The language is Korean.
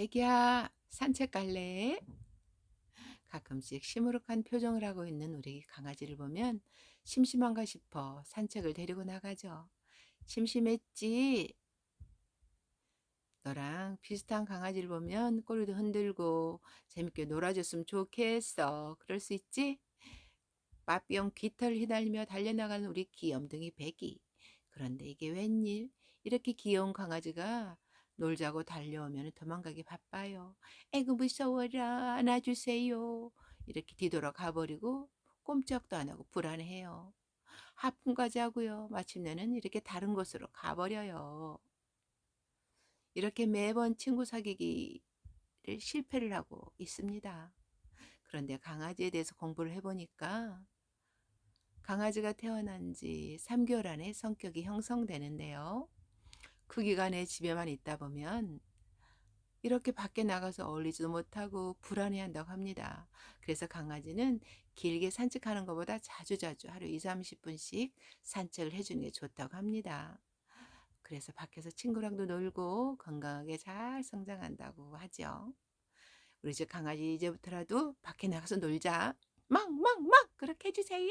"배기야, 산책 갈래?" 가끔씩 시무룩한 표정을 하고 있는 우리 강아지를 보면 심심한가 싶어 산책을 데리고 나가죠. "심심했지?" 너랑 비슷한 강아지를 보면 꼬리도 흔들고 재밌게 놀아줬으면 좋겠어. 그럴 수 있지? 빠삐용 깃털 휘날리며 달려나가는 우리 귀염둥이 배기. 그런데 이게 웬일? 이렇게 귀여운 강아지가 놀자고 달려오면 도망가기 바빠요. 에구 무서워라 안아주세요. 이렇게 뒤돌아 가버리고 꼼짝도 안 하고 불안해요. 하품 가자고요. 마침내는 이렇게 다른 곳으로 가버려요. 이렇게 매번 친구 사귀기를 실패를 하고 있습니다. 그런데 강아지에 대해서 공부를 해보니까 강아지가 태어난 지 3개월 안에 성격이 형성되는데요. 그 기간에 집에만 있다 보면 이렇게 밖에 나가서 어울리지도 못하고 불안해한다고 합니다. 그래서 강아지는 길게 산책하는 것보다 자주자주 하루 2, 30분씩 산책을 해주는 게 좋다고 합니다. 그래서 밖에서 친구랑도 놀고 건강하게 잘 성장한다고 하죠. 우리 집 강아지 이제부터라도 밖에 나가서 놀자. 막, 막, 막! 그렇게 해주세요.